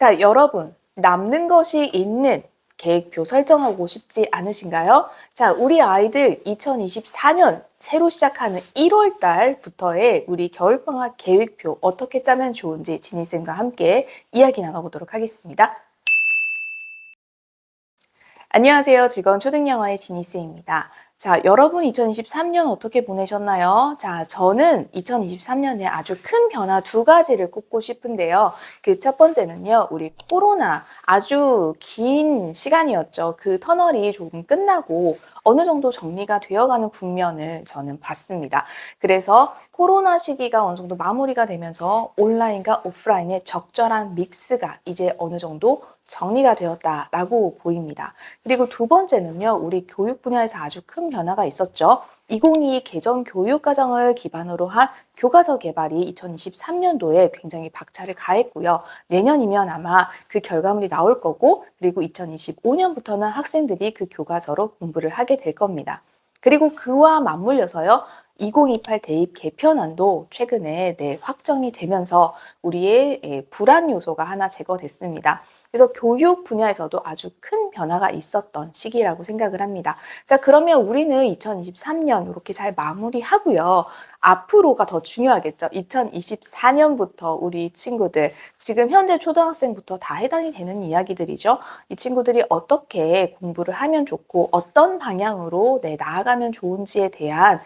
자, 여러분, 남는 것이 있는 계획표 설정하고 싶지 않으신가요? 자, 우리 아이들 2024년 새로 시작하는 1월 달부터의 우리 겨울방학 계획표 어떻게 짜면 좋은지 지니쌤과 함께 이야기 나눠보도록 하겠습니다. 안녕하세요. 직원 초등영화의 지니쌤입니다. 자, 여러분 2023년 어떻게 보내셨나요? 자, 저는 2023년에 아주 큰 변화 두 가지를 꼽고 싶은데요. 그 첫 번째는요, 우리 코로나 아주 긴 시간이었죠. 그 터널이 조금 끝나고 어느 정도 정리가 되어가는 국면을 저는 봤습니다. 그래서 코로나 시기가 어느 정도 마무리가 되면서 온라인과 오프라인의 적절한 믹스가 이제 어느 정도 정리가 되었다라고 보입니다. 그리고 두 번째는요, 우리 교육 분야에서 아주 큰 변화가 있었죠. 2022 개정 교육과정을 기반으로 한 교과서 개발이 2023년도에 굉장히 박차를 가했고요. 내년이면 아마 그 결과물이 나올 거고, 그리고 2025년부터는 학생들이 그 교과서로 공부를 하게 될 겁니다. 그리고 그와 맞물려서요, 2028 대입 개편안도 최근에 네, 확정이 되면서 우리의 예, 불안 요소가 하나 제거됐습니다. 그래서 교육 분야에서도 아주 큰 변화가 있었던 시기라고 생각을 합니다. 자, 그러면 우리는 2023년 이렇게 잘 마무리하고요. 앞으로가 더 중요하겠죠. 2024년부터 우리 친구들, 지금 현재 초등학생부터 다 해당이 되는 이야기들이죠. 이 친구들이 어떻게 공부를 하면 좋고 어떤 방향으로 네, 나아가면 좋은지에 대한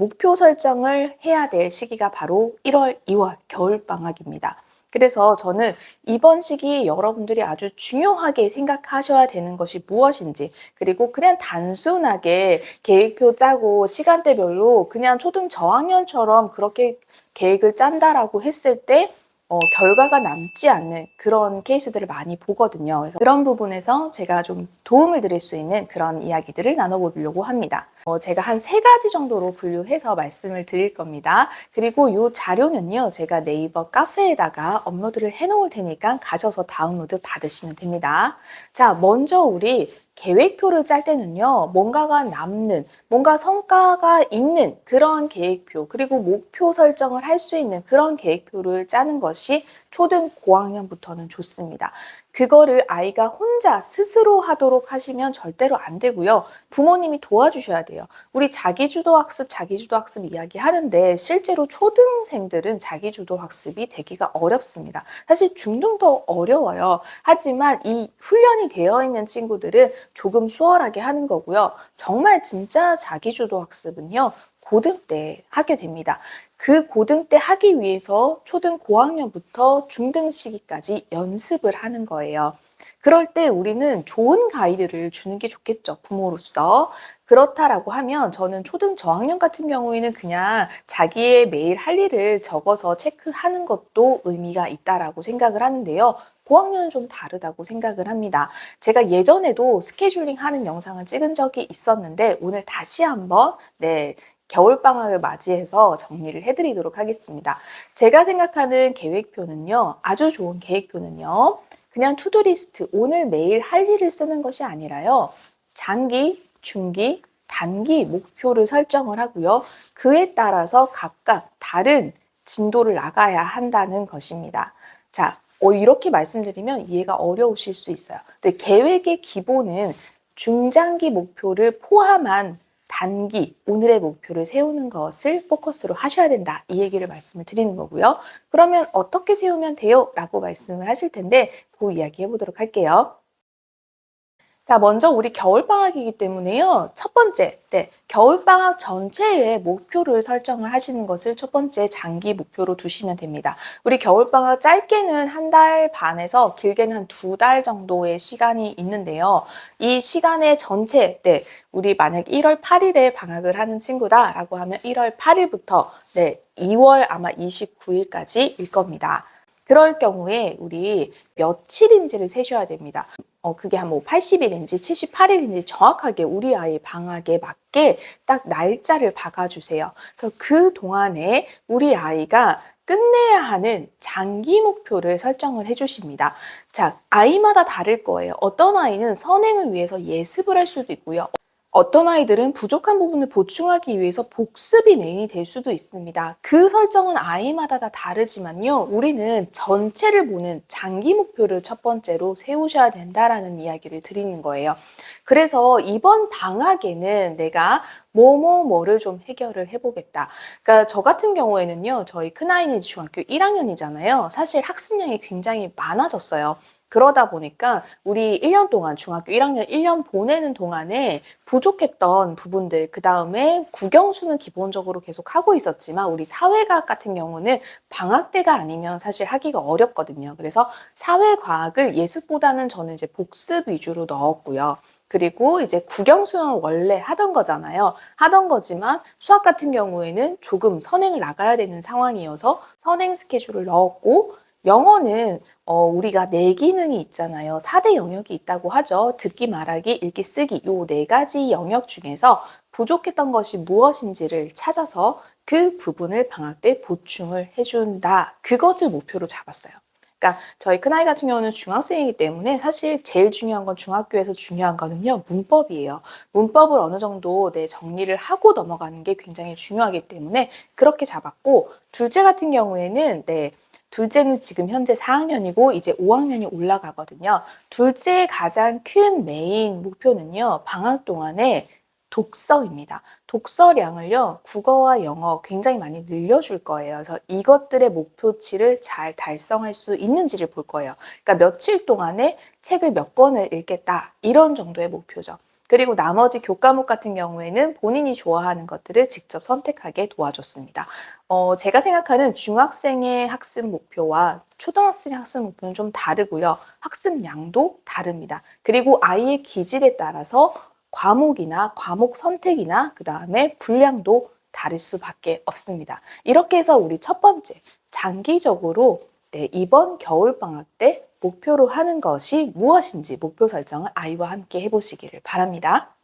목표 설정을 해야 될 시기가 바로 1월, 2월 겨울방학입니다. 그래서 저는 이번 시기 여러분들이 아주 중요하게 생각하셔야 되는 것이 무엇인지, 그리고 그냥 단순하게 계획표 짜고 시간대별로 그냥 초등 저학년처럼 그렇게 계획을 짠다라고 했을 때 어, 결과가 남지 않는 그런 케이스들을 많이 보거든요. 그래서 그런 부분에서 제가 좀 도움을 드릴 수 있는 그런 이야기들을 나눠보려고 합니다. 어, 제가 한 세 가지 정도로 분류해서 말씀을 드릴 겁니다. 그리고 이 자료는요, 제가 네이버 카페에다가 업로드를 해놓을 테니까 가셔서 다운로드 받으시면 됩니다. 자, 먼저 우리 계획표를 짤 때는요, 뭔가가 남는, 뭔가 성과가 있는 그런 계획표, 그리고 목표 설정을 할 수 있는 그런 계획표를 짜는 것이 초등 고학년부터는 좋습니다. 그거를 아이가 혼자 스스로 하도록 하시면 절대로 안 되고요. 부모님이 도와주셔야 돼요. 우리 자기주도 학습, 자기주도 학습 이야기 하는데 실제로 초등생들은 자기주도 학습이 되기가 어렵습니다. 사실 중등도 어려워요. 하지만 이 훈련이 되어 있는 친구들은 조금 수월하게 하는 거고요. 정말 진짜 자기주도 학습은요. 고등 때 하게 됩니다. 그 고등 때 하기 위해서 초등 고학년부터 중등 시기까지 연습을 하는 거예요. 그럴 때 우리는 좋은 가이드를 주는 게 좋겠죠, 부모로서. 그렇다라고 하면 저는 초등 저학년 같은 경우에는 그냥 자기의 매일 할 일을 적어서 체크하는 것도 의미가 있다라고 생각을 하는데요. 고학년은 좀 다르다고 생각을 합니다. 제가 예전에도 스케줄링 하는 영상을 찍은 적이 있었는데 오늘 다시 한번 네, 겨울방학을 맞이해서 정리를 해드리도록 하겠습니다. 제가 생각하는 계획표는요, 아주 좋은 계획표는요, 그냥 투두리스트, 오늘 매일 할 일을 쓰는 것이 아니라요, 장기, 중기, 단기 목표를 설정을 하고요. 그에 따라서 각각 다른 진도를 나가야 한다는 것입니다. 자, 어, 이렇게 말씀드리면 이해가 어려우실 수 있어요. 근데 계획의 기본은 중장기 목표를 포함한 단기, 오늘의 목표를 세우는 것을 포커스로 하셔야 된다. 이 얘기를 말씀을 드리는 거고요. 그러면 어떻게 세우면 돼요? 라고 말씀을 하실 텐데, 그 이야기 해보도록 할게요. 자, 먼저 우리 겨울방학이기 때문에요. 첫 번째, 네, 겨울방학 전체의 목표를 설정을 하시는 것을 첫 번째 장기 목표로 두시면 됩니다. 우리 겨울방학 짧게는 한 달 반에서 길게는 한 두 달 정도의 시간이 있는데요. 이 시간의 전체, 네, 우리 만약 1월 8일에 방학을 하는 친구다라고 하면 1월 8일부터 네, 2월 아마 29일까지일 겁니다. 그럴 경우에 우리 며칠인지를 세셔야 됩니다. 어, 그게 한 뭐 80일인지 78일인지 정확하게 우리 아이 방학에 맞게 딱 날짜를 박아주세요. 그래서 그 동안에 우리 아이가 끝내야 하는 장기 목표를 설정을 해주십니다. 자, 아이마다 다를 거예요. 어떤 아이는 선행을 위해서 예습을 할 수도 있고요. 어떤 아이들은 부족한 부분을 보충하기 위해서 복습이 메인이 될 수도 있습니다. 그 설정은 아이마다 다 다르지만요. 우리는 전체를 보는 장기 목표를 첫 번째로 세우셔야 된다라는 이야기를 드리는 거예요. 그래서 이번 방학에는 내가 뭐뭐 뭐를 좀 해결을 해보겠다. 그러니까 저 같은 경우에는요, 저희 큰아이는 중학교 1학년이잖아요. 사실 학습량이 굉장히 많아졌어요. 그러다 보니까 우리 1년 동안 중학교 1학년 1년 보내는 동안에 부족했던 부분들 그 다음에 국영수는 기본적으로 계속 하고 있었지만 우리 사회과학 같은 경우는 방학 때가 아니면 사실 하기가 어렵거든요. 그래서 사회과학을 예습보다는 저는 이제 복습 위주로 넣었고요. 그리고 이제 국영수는 원래 하던 거잖아요. 하던 거지만 수학 같은 경우에는 조금 선행을 나가야 되는 상황이어서 선행 스케줄을 넣었고 영어는 어, 우리가 네 기능이 있잖아요. 4대 영역이 있다고 하죠. 듣기, 말하기, 읽기, 쓰기. 요 네 가지 영역 중에서 부족했던 것이 무엇인지를 찾아서 그 부분을 방학 때 보충을 해준다. 그것을 목표로 잡았어요. 그러니까 저희 큰아이 같은 경우는 중학생이기 때문에 사실 제일 중요한 건 중학교에서 중요한 거는요 문법이에요. 문법을 어느 정도 내 정리를 하고 넘어가는 게 굉장히 중요하기 때문에 그렇게 잡았고 둘째 같은 경우에는 네 둘째는 지금 현재 4학년이고 이제 5학년이 올라가거든요. 둘째의 가장 큰 메인 목표는요 방학 동안에 독서입니다. 독서량을요, 국어와 영어 굉장히 많이 늘려줄 거예요. 그래서 이것들의 목표치를 잘 달성할 수 있는지를 볼 거예요. 그러니까 며칠 동안에 책을 몇 권을 읽겠다. 이런 정도의 목표죠. 그리고 나머지 교과목 같은 경우에는 본인이 좋아하는 것들을 직접 선택하게 도와줬습니다. 어, 제가 생각하는 중학생의 학습 목표와 초등학생의 학습 목표는 좀 다르고요. 학습량도 다릅니다. 그리고 아이의 기질에 따라서 과목이나 과목 선택이나 그 다음에 분량도 다를 수밖에 없습니다. 이렇게 해서 우리 첫 번째 장기적으로 네, 이번 겨울방학 때 목표로 하는 것이 무엇인지 목표 설정을 아이와 함께 해보시기를 바랍니다.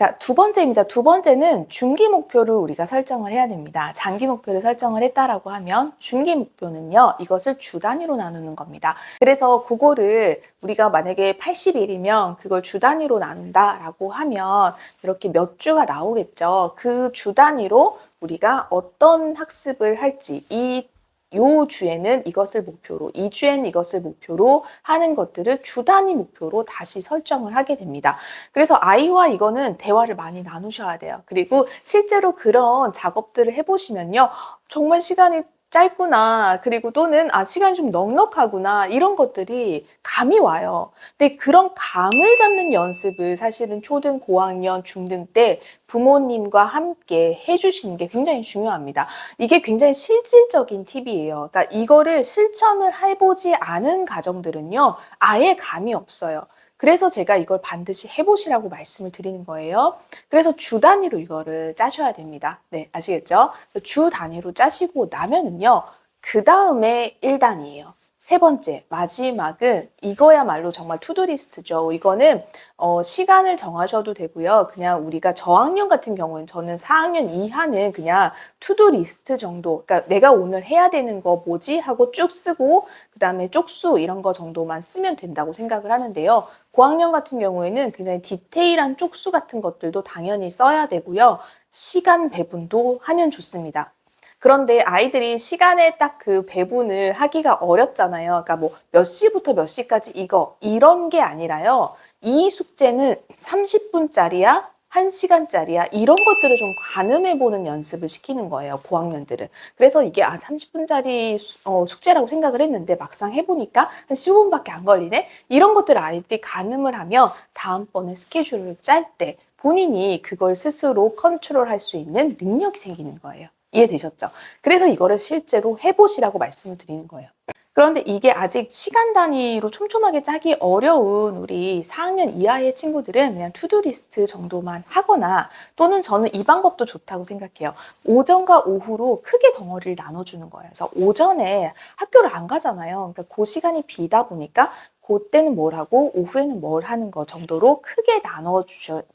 자, 두 번째입니다. 두 번째는 중기 목표를 우리가 설정을 해야 됩니다. 장기 목표를 설정을 했다라고 하면 중기 목표는요, 이것을 주 단위로 나누는 겁니다. 그래서 그거를 우리가 만약에 80일이면 그걸 주 단위로 나눈다라고 하면 이렇게 몇 주가 나오겠죠. 그 주 단위로 우리가 어떤 학습을 할지 이 요 주에는 이것을 목표로, 이 주에는 이것을 목표로 하는 것들을 주 단위 목표로 다시 설정을 하게 됩니다. 그래서 아이와 이거는 대화를 많이 나누셔야 돼요. 그리고 실제로 그런 작업들을 해보시면요. 정말 시간이 짧구나. 그리고 또는 아 시간이 좀 넉넉하구나. 이런 것들이 감이 와요. 근데 그런 감을 잡는 연습을 사실은 초등, 고학년, 중등 때 부모님과 함께 해주시는 게 굉장히 중요합니다. 이게 굉장히 실질적인 팁이에요. 그러니까 이거를 실천을 해보지 않은 가정들은요, 아예 감이 없어요. 그래서 제가 이걸 반드시 해보시라고 말씀을 드리는 거예요. 그래서 주 단위로 이거를 짜셔야 됩니다. 네, 아시겠죠? 주 단위로 짜시고 나면은요, 그 다음에 1단이에요. 세 번째, 마지막은 이거야말로 정말 투두리스트죠. 이거는 어, 시간을 정하셔도 되고요. 그냥 우리가 저학년 같은 경우는 저는 4학년 이하는 그냥 투두리스트 정도. 그러니까 내가 오늘 해야 되는 거 뭐지 하고 쭉 쓰고 그 다음에 쪽수 이런 거 정도만 쓰면 된다고 생각을 하는데요. 고학년 같은 경우에는 굉장히 디테일한 쪽수 같은 것들도 당연히 써야 되고요. 시간 배분도 하면 좋습니다. 그런데 아이들이 시간에 딱 그 배분을 하기가 어렵잖아요. 그러니까 뭐 몇 시부터 몇 시까지 이거 이런 게 아니라요. 이 숙제는 30분짜리야, 1시간짜리야 이런 것들을 좀 가늠해 보는 연습을 시키는 거예요. 고학년들은. 그래서 이게 아 30분짜리 어, 숙제라고 생각을 했는데 막상 해보니까 한 15분밖에 안 걸리네. 이런 것들을 아이들이 가늠을 하면 다음번에 스케줄을 짤 때 본인이 그걸 스스로 컨트롤할 수 있는 능력이 생기는 거예요. 이해되셨죠? 그래서 이거를 실제로 해보시라고 말씀을 드리는 거예요. 그런데 이게 아직 시간 단위로 촘촘하게 짜기 어려운 우리 4학년 이하의 친구들은 그냥 투두리스트 정도만 하거나 또는 저는 이 방법도 좋다고 생각해요. 오전과 오후로 크게 덩어리를 나눠주는 거예요. 그래서 오전에 학교를 안 가잖아요. 그러니까 그 시간이 비다 보니까 그때는 뭘 하고 오후에는 뭘 하는 거 정도로 크게 나눠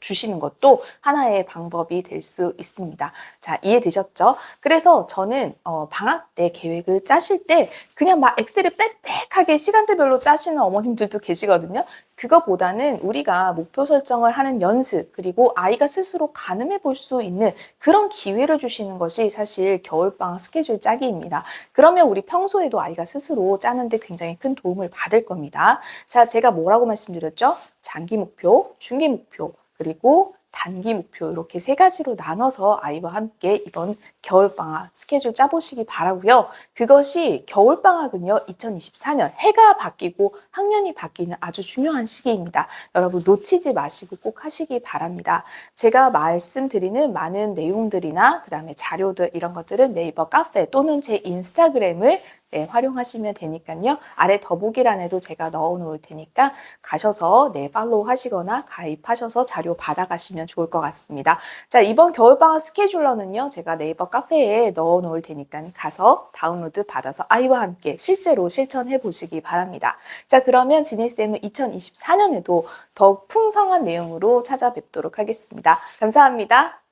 주시는 것도 하나의 방법이 될 수 있습니다. 자, 이해되셨죠? 그래서 저는 어, 방학 때 계획을 짜실 때 그냥 막 엑셀을 빽빽하게 시간대별로 짜시는 어머님들도 계시거든요. 그것보다는 우리가 목표 설정을 하는 연습, 그리고 아이가 스스로 가늠해 볼 수 있는 그런 기회를 주시는 것이 사실 겨울방학 스케줄 짜기입니다. 그러면 우리 평소에도 아이가 스스로 짜는데 굉장히 큰 도움을 받을 겁니다. 자, 제가 뭐라고 말씀드렸죠? 장기 목표, 중기 목표, 그리고 단기 목표 이렇게 세 가지로 나눠서 아이와 함께 이번 겨울방학 스케줄 짜보시기 바라고요. 그것이 겨울방학은요 2024년 해가 바뀌고 학년이 바뀌는 아주 중요한 시기입니다. 여러분 놓치지 마시고 꼭 하시기 바랍니다. 제가 말씀드리는 많은 내용들이나 그 다음에 자료들 이런 것들은 네이버 카페 또는 제 인스타그램을 네, 활용하시면 되니까요. 아래 더보기란에도 제가 넣어 놓을 테니까 가셔서 네, 팔로우 하시거나 가입하셔서 자료 받아가시면 좋을 것 같습니다. 자, 이번 겨울방학 스케줄러는요. 제가 네이버 카페에 넣어 놓을 테니까 가서 다운로드 받아서 아이와 함께 실제로 실천해 보시기 바랍니다. 자, 그러면 지니쌤은 2024년에도 더욱 풍성한 내용으로 찾아뵙도록 하겠습니다. 감사합니다.